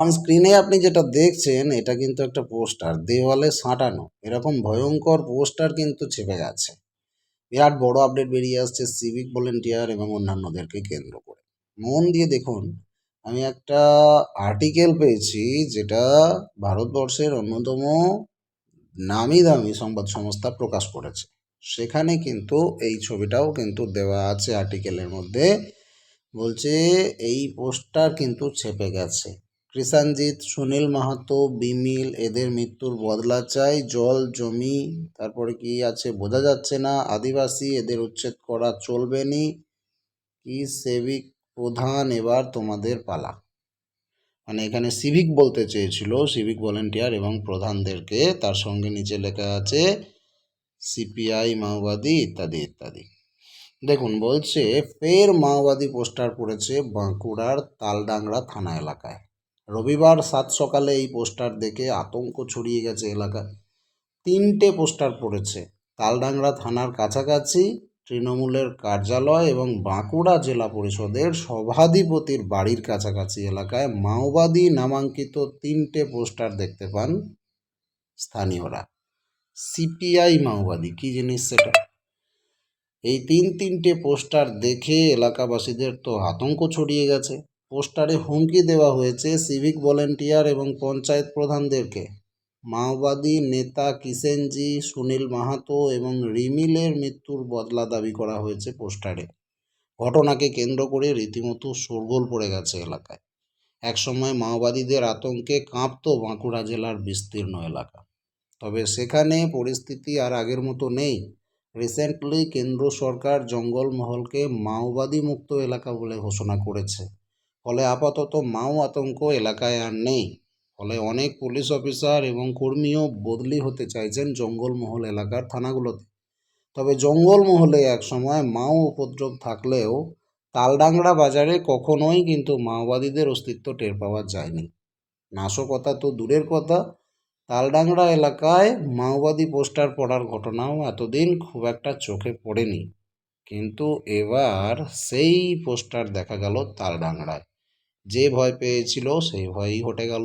স্ক্রিনে আপনি যেটা দেখছেন, এটা কিন্তু একটা পোস্টার, দেওয়ালে সাঁটানো। এরকম ভয়ঙ্কর পোস্টার কিন্তু ছেপে গেছে বিরাট বড় আপডেট বেরিয়ে আসছে সিভিক ভলেন্টিয়ার এবং অন্যান্যদেরকে কেন্দ্র করে। মন দিয়ে দেখুন, আমি একটা আর্টিকেল পেয়েছি যেটা ভারতবর্ষের অন্যতম নামি দামি সংবাদ সংস্থা প্রকাশ করেছে। সেখানে কিন্তু এই ছবিটাও কিন্তু দেওয়া আছে আর্টিকেলের মধ্যে। বলছে এই পোস্টার কিন্তু ছেপে গেছে। কৃষাণজিৎ সুনীল মাহাতো, বিমিল, এদের মৃত্যুর বদলা চাই, জল, জমি, তারপরে কি আছে বোঝা যাচ্ছে না, আদিবাসী, এদের উচ্ছেদ করা চলবে নি। কি সেবিক প্রধান এবার তোমাদের পালা। মানে এখানে সিভিক বলতে চেয়েছিল, সিভিক ভলেন্টিয়ার এবং প্রধানদেরকে, তার সঙ্গে নিচে লেখা আছে, সিপিআই, মাওবাদী ইত্যাদি ইত্যাদি। দেখুন, বলছে, ফের মাওবাদী পোস্টার পড়েছে বাঁকুড়ার তালডাংরা থানা এলাকায়। রবিবার সাত সকালে এই পোস্টার দেখে আতঙ্ক ছড়িয়ে গেছে এলাকায়। তিনটে পোস্টার পড়েছে। তালডাংরা থানার কাছাকাছি, তৃণমূলের কার্যালয় এবং বাঁকুড়া জেলা পরিষদের সভাধিপতির বাড়ির কাছাকাছি এলাকায় মাওবাদী নামাঙ্কিত তিনটে পোস্টার দেখতে পান স্থানীয়রা। সিপিআই মাওবাদী, কী জিনিস সেটা? এই তিন তিনটে পোস্টার দেখে এলাকাবাসীদের তো আতঙ্ক ছড়িয়ে গেছে। পোস্টারে হুমকি দেওয়া হয়েছে সিভিক ভলেন্টিয়ার এবং পঞ্চায়েত প্রধানদেরকে। মাওবাদী নেতা কিষেনজি সুনীল মাহাতো এবং রিমিলের মৃত্যুর বদলা দাবি করা হয়েছে পোস্টারে। ঘটনাকে কেন্দ্র করে রীতিমতো শোরগোল পড়ে গেছে এলাকায়। একসময় মাওবাদীদের আতঙ্কে কাঁপত বাঁকুড়া জেলার বিস্তীর্ণ এলাকা। তবে সেখানে পরিস্থিতি আর আগের মতো নেই। রিসেন্টলি কেন্দ্র সরকার জঙ্গলমহলকে মাওবাদী মুক্ত এলাকা বলে ঘোষণা করেছে। ফলে আপাতত মাও আতঙ্ক, এলাকায় আর নেই। ফলে অনেক পুলিশ অফিসার এবং কর্মীও বদলি হতে চাইছেন জঙ্গলমহল এলাকার থানাগুলোতে। তবে জঙ্গলমহলে একসময় মাও উপদ্রব থাকলেও তালডাংরা বাজারে কখনোই কিন্তু মাওবাদীদের অস্তিত্ব টের পাওয়া যায়নি। নাশকতা তো দূরের কথা। তালডাংরা এলাকায় মাওবাদী পোস্টার পড়ার ঘটনাও এতদিন খুব একটা চোখে পড়েনি। কিন্তু এবার সেই পোস্টার দেখা গেল তালডাংরায়। যে ভয় পেয়েছিল সেই ভয়ই ঘটে গেল।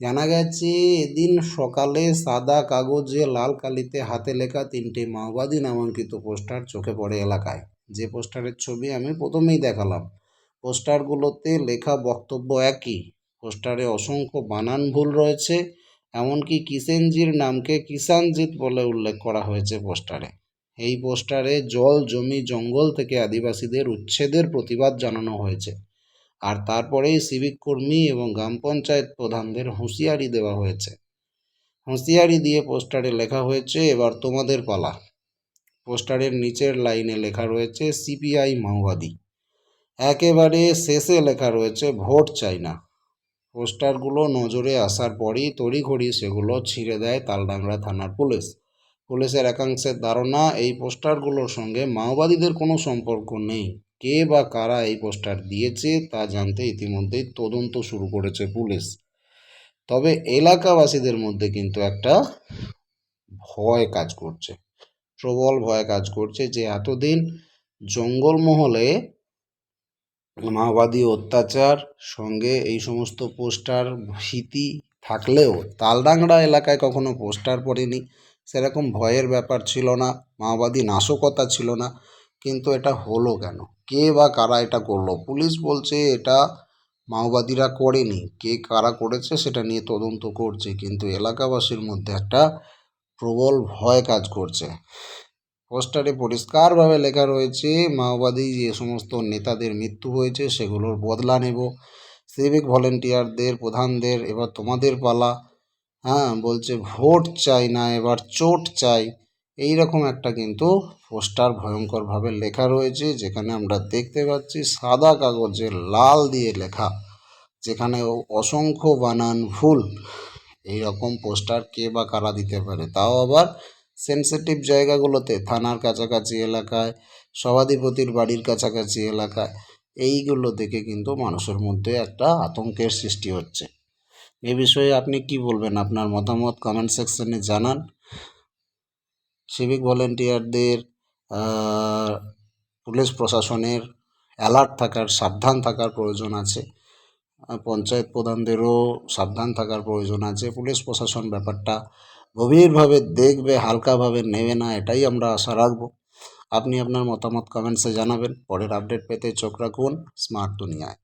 জানা গেছে, এদিন সকালে সাদা কাগজে লাল কালিতে হাতে লেখা তিনটে মাওবাদী নামাঙ্কিত পোস্টার চোখে পড়ে এলাকায়। যে পোস্টারের ছবি আমি প্রথমেই দেখালাম। পোস্টারগুলোতে লেখা বক্তব্য একই। পোস্টারে অসংখ্য বানান ভুল রয়েছে, এমনকি কিষেনজির নামকে কিষানজিৎ বলে উল্লেখ করা হয়েছে পোস্টারে। এই পোস্টারে জল, জমি, জঙ্গল থেকে আদিবাসীদের উচ্ছেদের প্রতিবাদ জানানো হয়েছে। আর তারপরেই সিভিক কর্মী এবং গ্রাম পঞ্চায়েত প্রধানদের হুঁশিয়ারি দেওয়া হয়েছে। হুঁশিয়ারি দিয়ে পোস্টারে লেখা হয়েছে, এবার তোমাদের পালা। পোস্টারের নিচের লাইনে লেখা রয়েছে, সিপিআই মাওবাদী। একেবারে শেষে লেখা রয়েছে, ভোট চাই না। পোস্টারগুলো নজরে আসার পরই তড়িঘড়ি সেগুলো ছিঁড়ে দেয় তালডাংরা থানার পুলিশ। পুলিশের একাংশের ধারণা, এই পোস্টারগুলোর সঙ্গে মাওবাদীদের কোনো সম্পর্ক নেই। কে বা কারা এই পোস্টার দিয়েছে তা জানতে ইতিমধ্যেই তদন্ত শুরু করেছে পুলিশ। তবে এলাকাবাসীদের মধ্যে কিন্তু একটা ভয় কাজ করছে, প্রবল ভয় কাজ করছে যে এতদিন জঙ্গলমহলে মাওবাদী অত্যাচার, সঙ্গে এই সমস্ত পোস্টার ভীতি থাকলেও তালডাংরা এলাকায় কখনো পোস্টার পড়েনি। সেরকম ভয়ের ব্যাপার ছিল না, মাওবাদী নাশকতা ছিল না। কিন্তু এটা হলো কেন? কে বা কারা এটা করল? পুলিশ বলছে এটা মাওবাদীরা করেনি। কে কারা করেছে সেটা নিয়ে তদন্ত করছে। কিন্তু এলাকাবাসীর মধ্যে একটা প্রবল ভয় কাজ করছে। পোস্টারে পরিষ্কারভাবে লেখা রয়েছে, মাওবাদী যে সমস্ত নেতাদের মৃত্যু হয়েছে সেগুলোর বদলা নেব। সিভিক ভলেন্টিয়ারদের, প্রধানদের, এবার তোমাদের পালা। হ্যাঁ বলছে ভোট চাই না, এবার চোট চাই। এই রকম একটা কিন্তু পোস্টার ভয়ঙ্করভাবে লেখা রয়েছে, যেখানে আমরা দেখতে পাচ্ছি সাদা কাগজে লাল দিয়ে লেখা, যেখানে অসংখ্য বানান ভুল। এই রকম পোস্টার কে বা কারা দিতে পারে? তাও আবার সেন্সিটিভ জায়গাগুলোতে, থানার কাছাকাছি এলাকায়, সভাধিপতির বাড়ির কাছাকাছি এলাকায়, এইগুলো দেখে কিন্তু মানুষের মধ্যে একটা আতঙ্কের সৃষ্টি হচ্ছে। এ বিষয়ে আপনি কি বলবেন? আপনার মতামত কমেন্ট সেকশনে জানান। সিভিক ভলেন্টিয়ারদের পুলিশ প্রশাসনের অ্যালার্ট থাকার, সাবধান থাকার প্রয়োজন আছে। পঞ্চায়েত প্রধানদেরও সাবধান থাকার প্রয়োজন আছে। পুলিশ প্রশাসন ব্যাপারটা গভীরভাবে দেখবে, হালকাভাবে নেবে না, এটাই আমরা আশা রাখব। আপনি আপনার মতামত কমেন্টসে জানাবেন। পরের আপডেট পেতে চোখ রাখুন। স্মার্ট দুনিয়ায়।